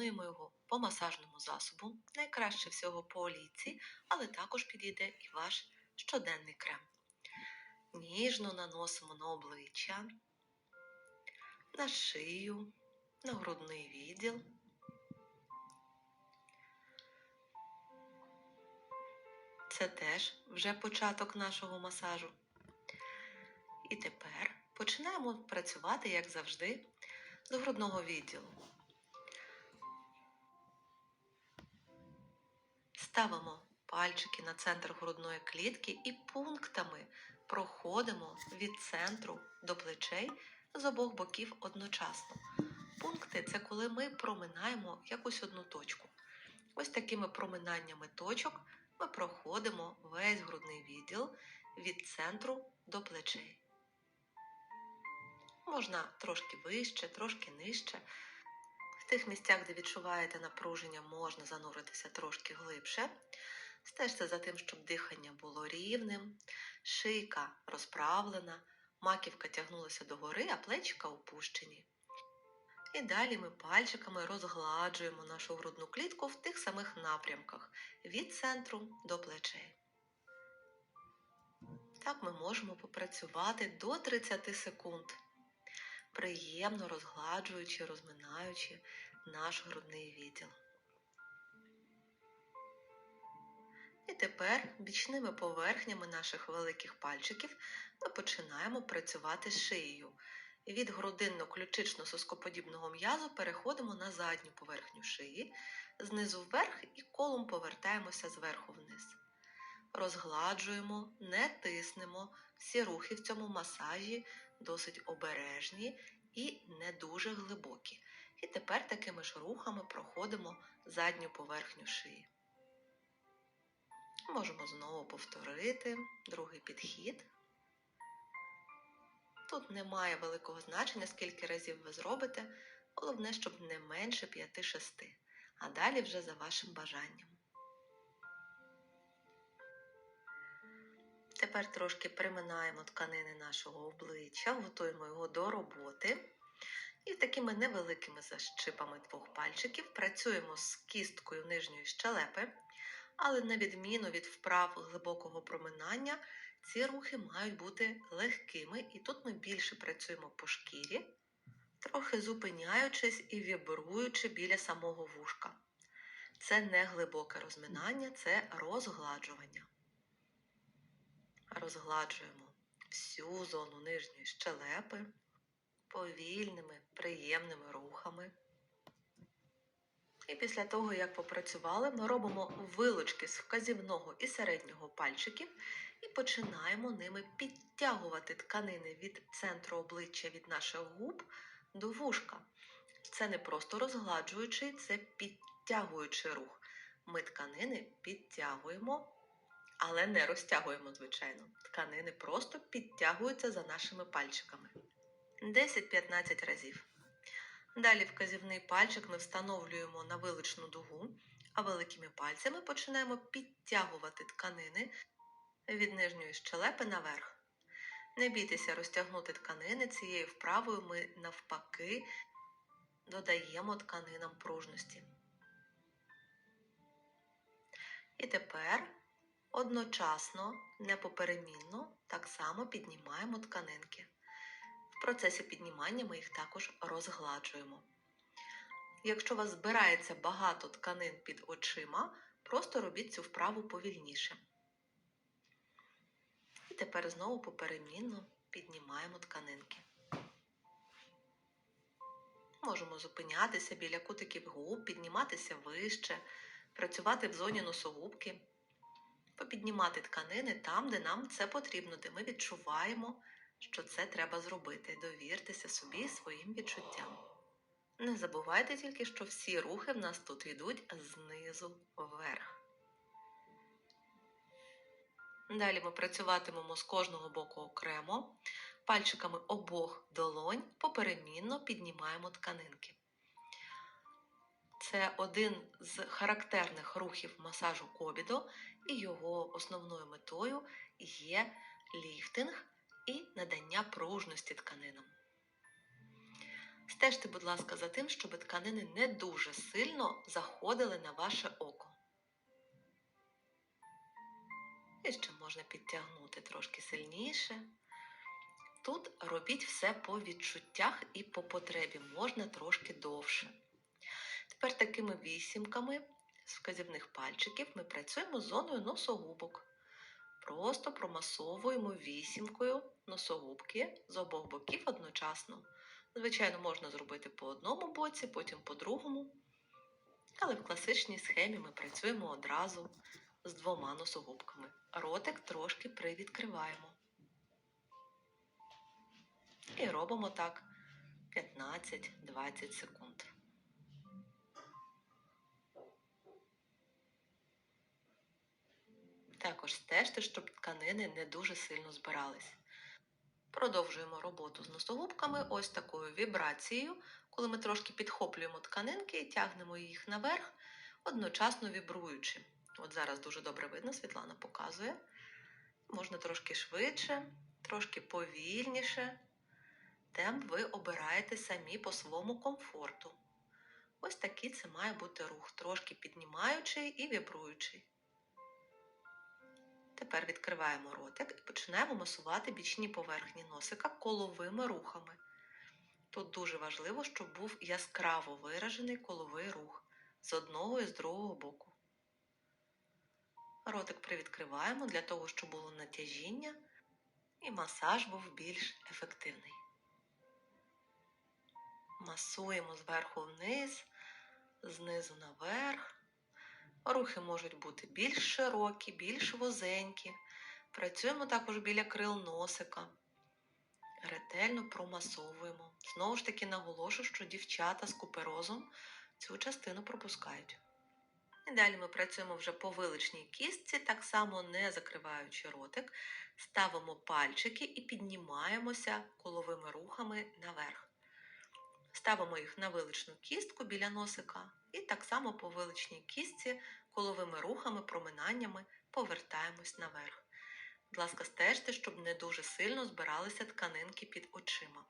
виконуємо його по масажному засобу, найкраще всього по олійці, але також підійде і ваш щоденний крем. Ніжно наносимо на обличчя, на шию, на грудний відділ. Це теж вже початок нашого масажу. І тепер починаємо працювати, як завжди, з грудного відділу. Ставимо пальчики на центр грудної клітки і пунктами проходимо від центру до плечей з обох боків одночасно. Пункти це коли ми проминаємо якусь одну точку. Ось такими проминаннями точок ми проходимо весь грудний відділ від центру до плечей. Можна трошки вище, трошки нижче. Тих місцях, де відчуваєте напруження, можна зануритися трошки глибше. Стежте за тим, щоб дихання було рівним, шийка розправлена, маківка тягнулася догори, а плечика опущені. І далі ми пальчиками розгладжуємо нашу грудну клітку в тих самих напрямках від центру до плечей. Так ми можемо попрацювати до 30 секунд, приємно розгладжуючи, розминаючи наш грудний відділ. І тепер бічними поверхнями наших великих пальчиків ми починаємо працювати з шиєю. Від грудинно-ключично-соскоподібного м'язу переходимо на задню поверхню шиї, знизу вверх і колом повертаємося зверху вниз. Розгладжуємо, не тиснемо, всі рухи в цьому масажі досить обережні і не дуже глибокі. І тепер такими ж рухами проходимо задню поверхню шиї. Можемо знову повторити другий підхід. Тут немає великого значення, скільки разів ви зробите, головне, щоб не менше 5-6, а далі вже за вашим бажанням. Тепер трошки приминаємо тканини нашого обличчя, готуємо його до роботи. І такими невеликими защипами двох пальчиків працюємо з кісткою нижньої щелепи, але на відміну від вправ глибокого проминання, ці рухи мають бути легкими, і тут ми більше працюємо по шкірі, трохи зупиняючись і вібруючи біля самого вушка. Це не глибоке розминання, це розгладжування. Розгладжуємо всю зону нижньої щелепи повільними, приємними рухами. І після того, як попрацювали, ми робимо вилучки з вказівного і середнього пальчиків і починаємо ними підтягувати тканини від центру обличчя від наших губ до вушка. Це не просто розгладжуючий, це підтягуючий рух. Ми тканини підтягуємо, але не розтягуємо, звичайно. Тканини просто підтягуються за нашими пальчиками. 10-15 разів. Далі вказівний пальчик ми встановлюємо на виличну дугу, а великими пальцями починаємо підтягувати тканини від нижньої щелепи наверх. Не бійтеся розтягнути тканини цією вправою ми навпаки додаємо тканинам пружності. І тепер одночасно, непоперемінно, так само піднімаємо тканинки. В процесі піднімання ми їх також розгладжуємо. Якщо у вас збирається багато тканин під очима, просто робіть цю вправу повільніше. І тепер знову поперемінно піднімаємо тканинки. Можемо зупинятися біля кутиків губ, підніматися вище, працювати в зоні носогубки, попіднімати тканини там, де нам це потрібно, де ми відчуваємо що це треба зробити. Довіртеся собі і своїм відчуттям. Не забувайте тільки, що всі рухи в нас тут йдуть знизу вверх. Далі ми працюватимемо з кожного боку окремо, пальчиками обох долонь поперемінно піднімаємо тканинки. Це один з характерних рухів масажу кобідо, і його основною метою є ліфтинг і надання пружності тканинам. Стежте, будь ласка, за тим, щоб тканини не дуже сильно заходили на ваше око. І ще можна підтягнути трошки сильніше. Тут робіть все по відчуттях і по потребі, можна трошки довше. Тепер такими вісімками з вказівних пальчиків ми працюємо з зоною носогубок. Просто промасовуємо вісімкою носогубки з обох боків одночасно. Звичайно, можна зробити по одному боці, потім по другому. Але в класичній схемі ми працюємо одразу з двома носогубками. Ротик трошки привідкриваємо. І робимо так 15-20 секунд. Також стежте, щоб тканини не дуже сильно збирались. Продовжуємо роботу з носогубками ось такою вібрацією, коли ми трошки підхоплюємо тканинки і тягнемо їх наверх, одночасно вібруючи. От зараз дуже добре видно, Світлана показує. Можна трошки швидше, трошки повільніше. Темп ви обираєте самі по своєму комфорту. Ось такий це має бути рух, трошки піднімаючий і вібруючий. Тепер відкриваємо ротик і починаємо масувати бічні поверхні носика коловими рухами. Тут дуже важливо, щоб був яскраво виражений коловий рух з одного і з другого боку. Ротик привідкриваємо для того, щоб було натяжіння і масаж був більш ефективний. Масуємо зверху вниз, знизу наверх. Рухи можуть бути більш широкі, більш возенькі. Працюємо також біля крил носика. Ретельно промасовуємо. Знову ж таки наголошу, що дівчата з куперозом цю частину пропускають. І далі ми працюємо вже по виличній кістці, так само не закриваючи ротик, ставимо пальчики і піднімаємося коловими рухами наверх. Ставимо їх на виличну кістку біля носика і так само по виличній кістці коловими рухами, проминаннями повертаємось наверх. Будь ласка, стежте, щоб не дуже сильно збиралися тканинки під очима.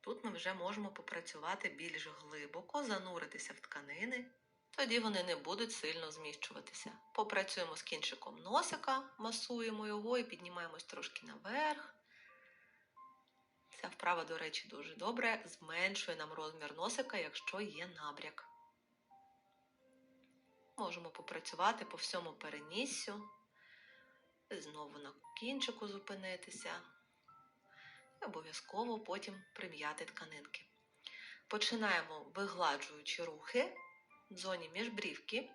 Тут ми вже можемо попрацювати більш глибоко, зануритися в тканини, тоді вони не будуть сильно зміщуватися. Попрацюємо з кінчиком носика, масуємо його і піднімаємось трошки наверх. Ця вправа, до речі, дуже добре зменшує нам розмір носика, якщо є набряк. Можемо попрацювати по всьому переніссю, знову на кінчику зупинитися і обов'язково потім прим'яти тканинки. Починаємо вигладжуючи рухи в зоні міжбрівки,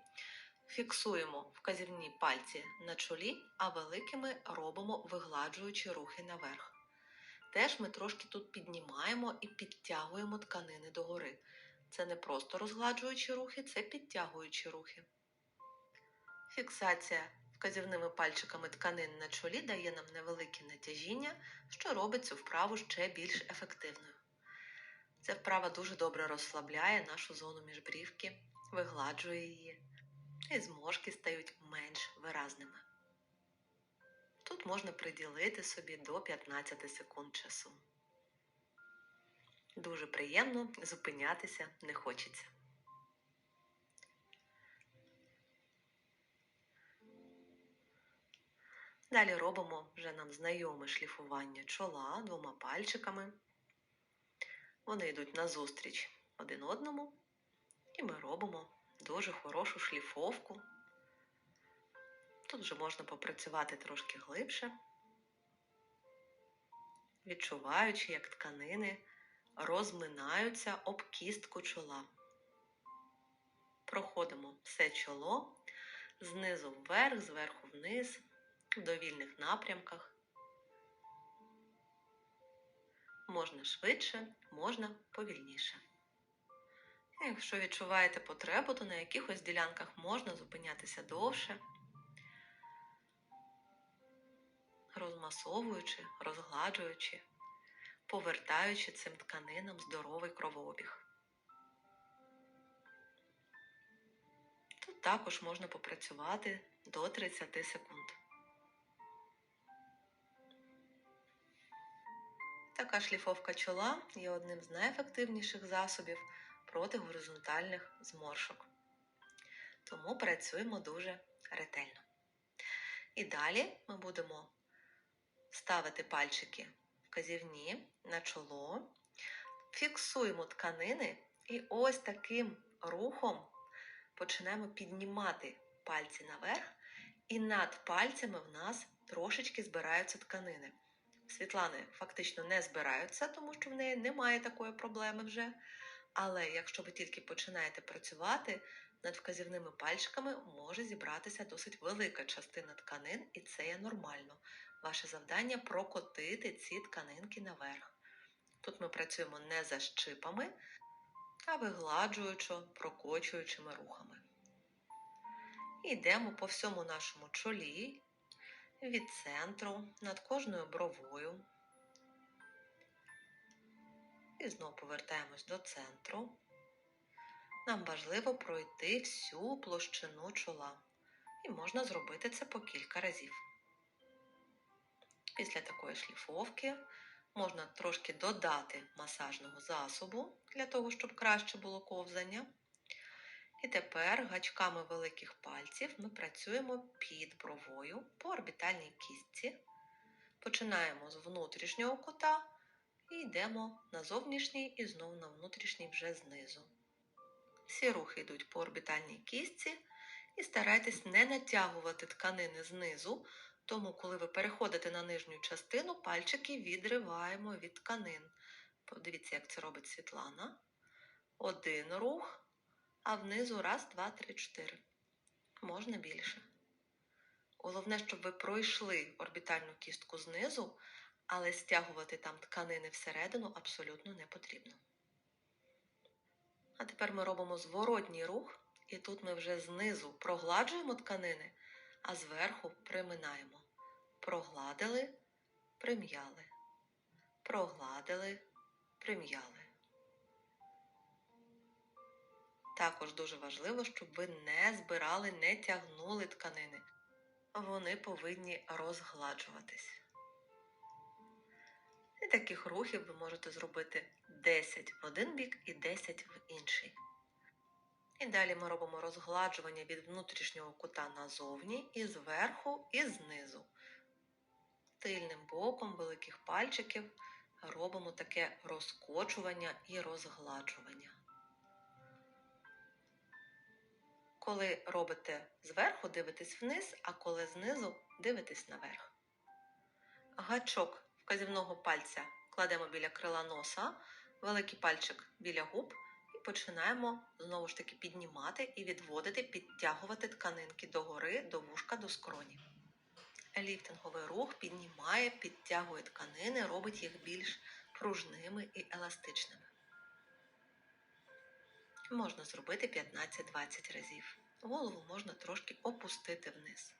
фіксуємо вказівні пальці на чолі, а великими робимо вигладжуючі рухи наверх. Теж ми трошки тут піднімаємо і підтягуємо тканини догори. Це не просто розгладжуючі рухи, це підтягуючі рухи. Фіксація вказівними пальчиками тканин на чолі дає нам невелике натяжіння, що робить цю вправу ще більш ефективною. Ця вправа дуже добре розслабляє нашу зону міжбрівки, вигладжує її, і зможки стають менш виразними. Тут можна приділити собі до 15 секунд часу. Дуже приємно зупинятися не хочеться. Далі робимо вже нам знайоме шліфування чола двома пальчиками. Вони йдуть назустріч один одному, і ми робимо дуже хорошу шліфовку. Тут вже можна попрацювати трошки глибше, відчуваючи, як тканини розминаються об кістку чола. Проходимо все чоло знизу вверх, зверху вниз, в довільних напрямках. Можна швидше, можна повільніше. Якщо відчуваєте потребу, то на якихось ділянках можна зупинятися довше. Розмасовуючи, розгладжуючи, повертаючи цим тканинам здоровий кровообіг. Тут також можна попрацювати до 30 секунд. Така шліфовка чола є одним з найефективніших засобів проти горизонтальних зморшок. Тому працюємо дуже ретельно. І далі ми будемо ставити пальчики вказівні на чоло, фіксуємо тканини і ось таким рухом починаємо піднімати пальці наверх, і над пальцями в нас трошечки збираються тканини. Світлани фактично не збираються, тому що в неї немає такої проблеми вже. Але якщо ви тільки починаєте працювати, над вказівними пальчиками може зібратися досить велика частина тканин, і це є нормально. Ваше завдання прокотити ці тканинки наверх. Тут ми працюємо не за щипами, а вигладжуючо, прокочуючими рухами. І йдемо по всьому нашому чолі від центру над кожною бровою. І знову повертаємось до центру. Нам важливо пройти всю площину чола. І можна зробити це по кілька разів. Після такої шліфовки можна трошки додати масажного засобу для того, щоб краще було ковзання. І тепер гачками великих пальців ми працюємо під бровою по орбітальній кістці. Починаємо з внутрішнього кута і йдемо на зовнішній і знову на внутрішній вже знизу. Всі рухи йдуть по орбітальній кістці і старайтесь не натягувати тканини знизу, тому коли ви переходите на нижню частину, пальчики відриваємо від тканин. Подивіться, як це робить Світлана. Один рух, а внизу раз, два, три, чотири. Можна більше. Головне, щоб ви пройшли орбітальну кістку знизу, але стягувати там тканини всередину абсолютно не потрібно. А тепер ми робимо зворотній рух, і тут ми вже знизу прогладжуємо тканини, а зверху приминаємо. Прогладили, прим'яли. Прогладили, прим'яли. Також дуже важливо, щоб ви не збирали, не тягнули тканини. Вони повинні розгладжуватись. І таких рухів ви можете зробити 10 в один бік і 10 в інший. І далі ми робимо розгладжування від внутрішнього кута назовні і зверху, і знизу. Тильним боком великих пальчиків робимо таке розкочування і розгладжування. Коли робите зверху, дивитесь вниз, а коли знизу дивитесь наверх. Гачок вказівного пальця кладемо біля крила носа, великий пальчик біля губ і починаємо знову ж таки піднімати і відводити, підтягувати тканинки догори, до вушка, до скроні. Ліфтинговий рух піднімає, підтягує тканини, робить їх більш пружними і еластичними. Можна зробити 15-20 разів. Голову можна трошки опустити вниз.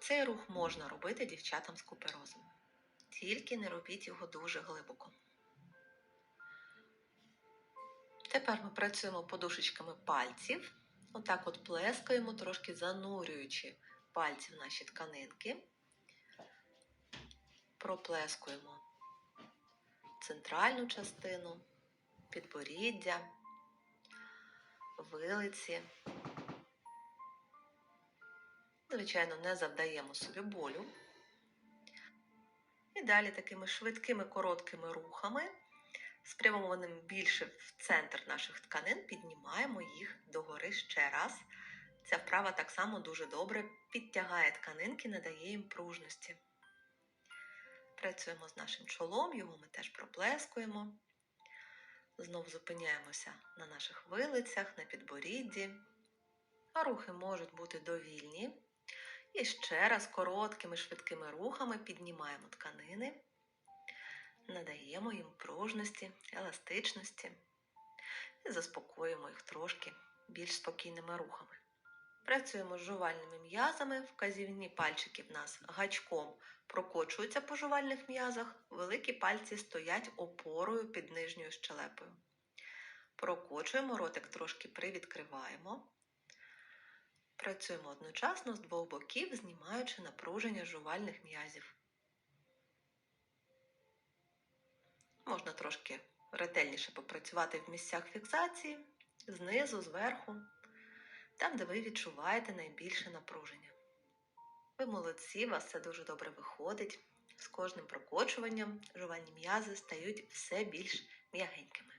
Цей рух можна робити дівчатам з куперозом. Тільки не робіть його дуже глибоко. Тепер ми працюємо подушечками пальців. Отак от плескаємо, трошки занурюючи пальці в наші тканинки. Проплескуємо центральну частину, підборіддя, вилиці. Звичайно, не завдаємо собі болю. І далі такими швидкими короткими рухами, спрямованими більше в центр наших тканин, піднімаємо їх догори ще раз. Ця вправа так само дуже добре підтягає тканинки, надає їм пружності. Працюємо з нашим чолом, його ми теж проплескуємо. Знову зупиняємося на наших вилицях, на підборідді. А рухи можуть бути довільні. І ще раз короткими швидкими рухами піднімаємо тканини, надаємо їм пружності, еластичності і заспокоюємо їх трошки більш спокійними рухами. Працюємо з жувальними м'язами, вказівні пальчики в нас гачком прокочуються по жувальних м'язах, великі пальці стоять опорою під нижньою щелепою. Прокочуємо, ротик трошки привідкриваємо. Працюємо одночасно з двох боків, знімаючи напруження жувальних м'язів. Можна трошки ретельніше попрацювати в місцях фіксації, знизу, зверху, там, де ви відчуваєте найбільше напруження. Ви молодці, у вас це дуже добре виходить. З кожним прокочуванням жувальні м'язи стають все більш м'ягенькими.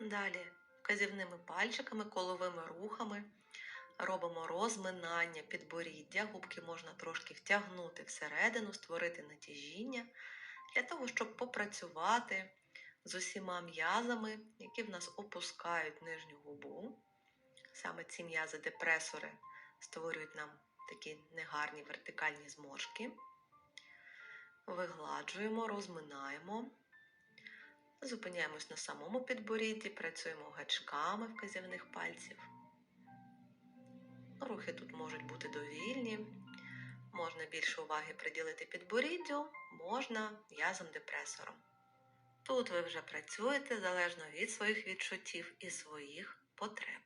Далі вказівними пальчиками, коловими рухами робимо розминання підборіддя. Губки можна трошки втягнути всередину, створити натяжіння для того, щоб попрацювати з усіма м'язами, які в нас опускають нижню губу. Саме ці м'язи-депресори створюють нам такі негарні вертикальні зморшки. Вигладжуємо, розминаємо. Зупиняємось на самому підборідді, працюємо гачками вказівних пальців. Рухи тут можуть бути довільні. Можна більше уваги приділити підборіддю, можна м'язам-депресором. Тут ви вже працюєте залежно від своїх відчуттів і своїх потреб.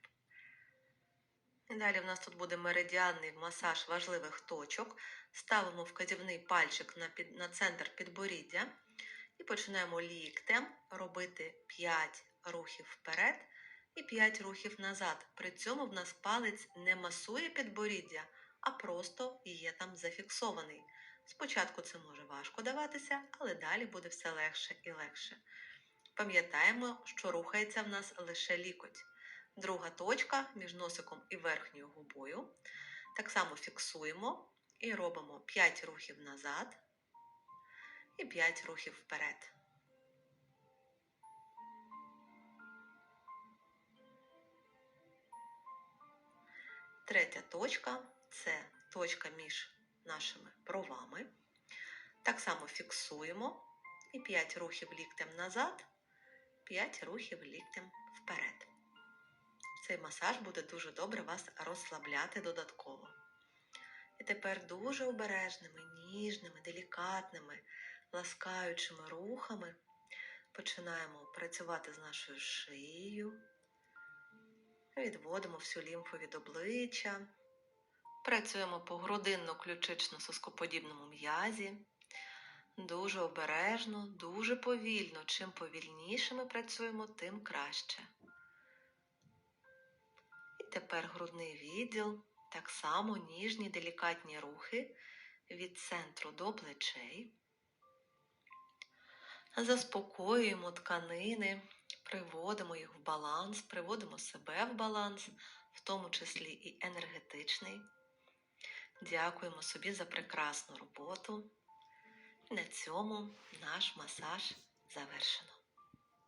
І далі в нас тут буде меридіанний масаж важливих точок. Ставимо вказівний пальчик на, під, на центр підборіддя і починаємо ліктем робити 5 рухів вперед і 5 рухів назад. При цьому в нас палець не масує підборіддя, а просто є там зафіксований. Спочатку це може важко даватися, але далі буде все легше і легше. Пам'ятаємо, що рухається в нас лише лікоть. Друга точка між носиком і верхньою губою. Так само фіксуємо і робимо 5 рухів назад і 5 рухів вперед. Третя точка це точка між нашими бровами. Так само фіксуємо і 5 рухів ліктем назад, 5 рухів ліктем вперед. Цей масаж буде дуже добре вас розслабляти додатково. І тепер дуже обережними, ніжними, делікатними, ласкаючими рухами починаємо працювати з нашою шиєю, відводимо всю лімфу від обличчя, працюємо по грудинно-ключично-соскоподібному м'язі. Дуже обережно, дуже повільно. Чим повільніше ми працюємо, тим краще. І тепер грудний відділ, так само ніжні делікатні рухи від центру до плечей. Заспокоюємо тканини, приводимо їх в баланс, приводимо себе в баланс, в тому числі і енергетичний. Дякуємо собі за прекрасну роботу. На цьому наш масаж завершено.